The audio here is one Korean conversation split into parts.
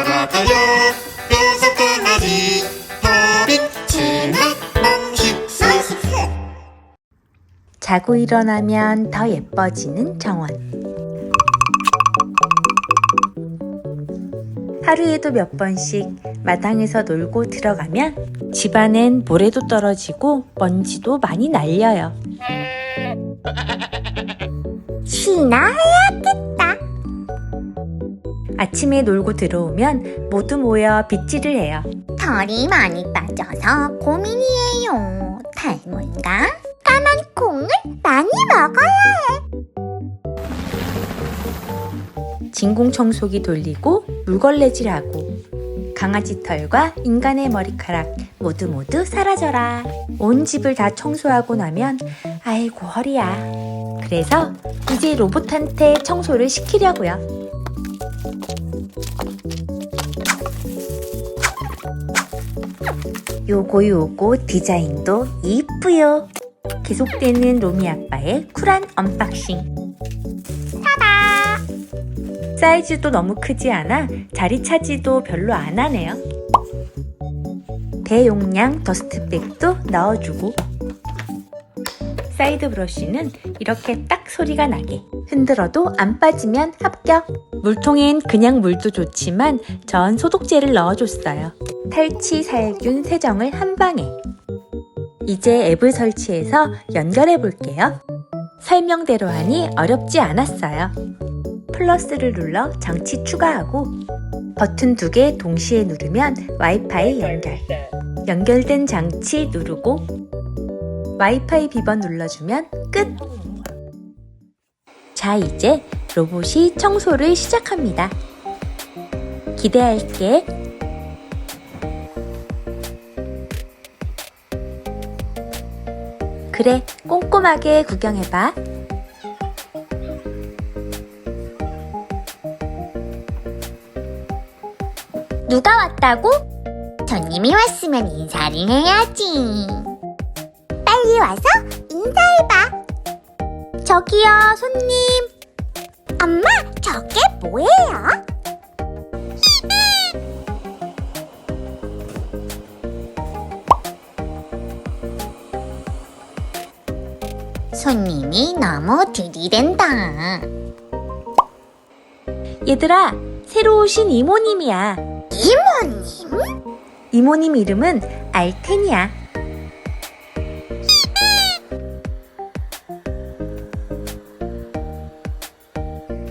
날아가요 여섯 강아지 허비치는 몽식스 자고 일어나면 더 예뻐지는 정원. 하루에도 몇 번씩 마당에서 놀고 들어가면 집안엔 모래도 떨어지고 먼지도 많이 날려요. 쉬나야겠다. 아침에 놀고 들어오면 모두 모여 빗질을 해요. 털이 많이 빠져서 고민이에요. 탈모인가? 까만 콩을 많이 먹어야 진공 청소기 돌리고 물걸레질하고 강아지 털과 인간의 머리카락 모두 모두 사라져라. 온 집을 다 청소하고 나면 아이고 허리야. 그래서 이제 로봇한테 청소를 시키려고요. 요거 요거 디자인도 이쁘요. 계속되는 로미 아빠의 쿨한 언박싱. 사이즈도 너무 크지 않아 자리 차지도 별로 안 하네요. 대용량 더스트백도 넣어주고 사이드 브러쉬는 이렇게 딱 소리가 나게 흔들어도 안 빠지면 합격 물통엔 그냥 물도 좋지만 전 소독제를 넣어줬어요 탈취 살균 세정을 한 방에 이제 앱을 설치해서 연결해 볼게요 설명대로 하니 어렵지 않았어요 플러스를 눌러 장치 추가하고 버튼 두 개 동시에 누르면 와이파이 연결. 연결된 장치 누르고 와이파이 비번 눌러주면 끝! 자, 이제 로봇이 청소를 시작합니다. 기대할게. 그래, 꼼꼼하게 구경해봐. 누가 왔다고? 손님이 왔으면 인사를 해야지. 빨리 와서 인사해봐. 저기요, 손님. 엄마, 저게 뭐예요? 손님이 너무 들이댄다. 얘들아, 새로 오신 이모님이야. 이모님? 이모님 이름은 알텐이야.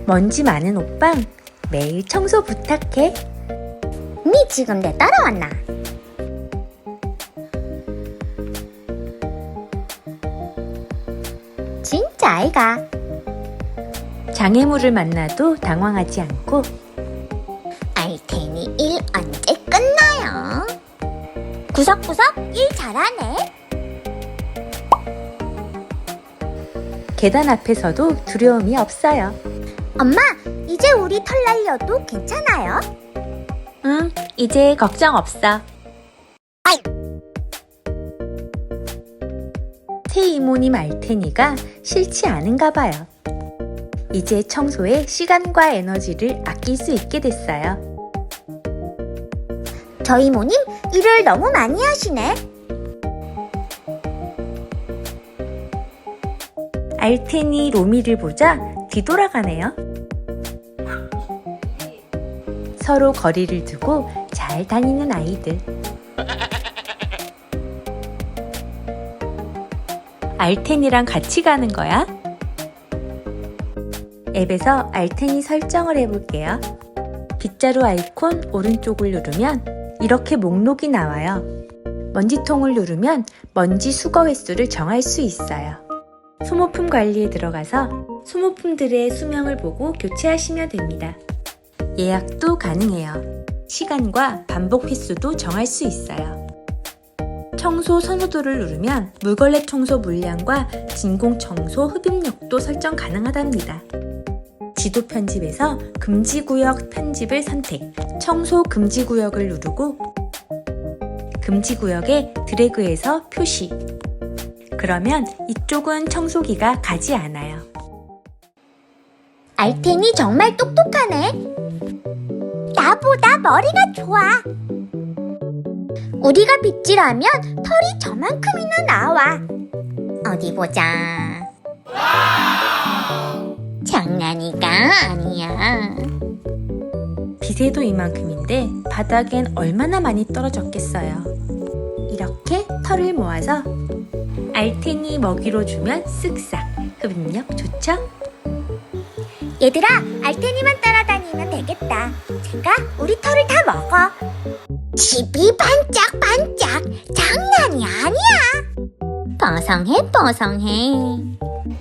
먼지 많은 옷방 매일 청소 부탁해. 니 지금 내 따라왔나? 아이가 장애물을 만나도 당황하지 않고 알테니 일 언제 끝나요? 구석구석 일 잘하네 계단 앞에서도 두려움이 없어요. 엄마 이제 우리 털 날려도 괜찮아요? 응, 이제 걱정 없어. 새 이모님 알테니가 싫지 않은가 봐요. 이제 청소에 시간과 에너지를 아낄 수 있게 됐어요. 저희 모님 일을 너무 많이 하시네 알테니 로미를 보자 뒤돌아가네요. 서로 거리를 두고 잘 다니는 아이들. 알텐이랑 같이 가는 거야? 앱에서 알텐이 설정을 해볼게요. 빗자루 아이콘 오른쪽을 누르면 이렇게 목록이 나와요. 먼지통을 누르면 먼지 수거 횟수를 정할 수 있어요. 소모품 관리에 들어가서 소모품들의 수명을 보고 교체하시면 됩니다. 예약도 가능해요. 시간과 반복 횟수도 정할 수 있어요. 청소 선호도를 누르면 물걸레 청소 물량과 진공 청소 흡입력도 설정 가능하답니다. 지도 편집에서 금지 구역 편집을 선택, 청소 금지 구역을 누르고 금지 구역에 드래그해서 표시. 그러면 이쪽은 청소기가 가지 않아요. 알텐이 정말 똑똑하네 나보다 머리가 좋아. 우리가 빗질하면 털이 저만큼이나 나와. 어디 보자. 장난이가 아니야. 빗에도 이만큼인데 바닥엔 얼마나 많이 떨어졌겠어요. 이렇게 털을 모아서 알텐이 먹이로 주면 쓱싹 흡입력 좋죠? 얘들아, 알테니만 따라다니면 되겠다. 제가 우리 털을 다 먹어. 집이 반짝반짝 장난이 아니야. 뽀송해 뽀송해.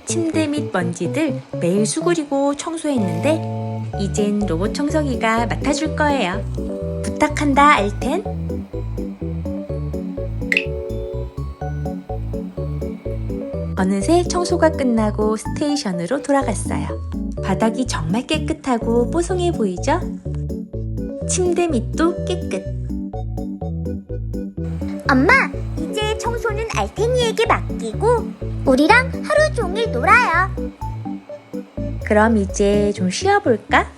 침대 및 먼지들 매일 수그리고 청소했는데 이젠 로봇 청소기가 맡아줄 거예요. 부탁한다 알텐. 어느새 청소가 끝나고 스테이션으로 돌아갔어요. 바닥이 정말 깨끗하고 뽀송해 보이죠? 침대 밑도 깨끗. 엄마, 이제 청소는 알테니에게 맡기고 우리랑 하루 종일 놀아요. 그럼 이제 좀 쉬어볼까?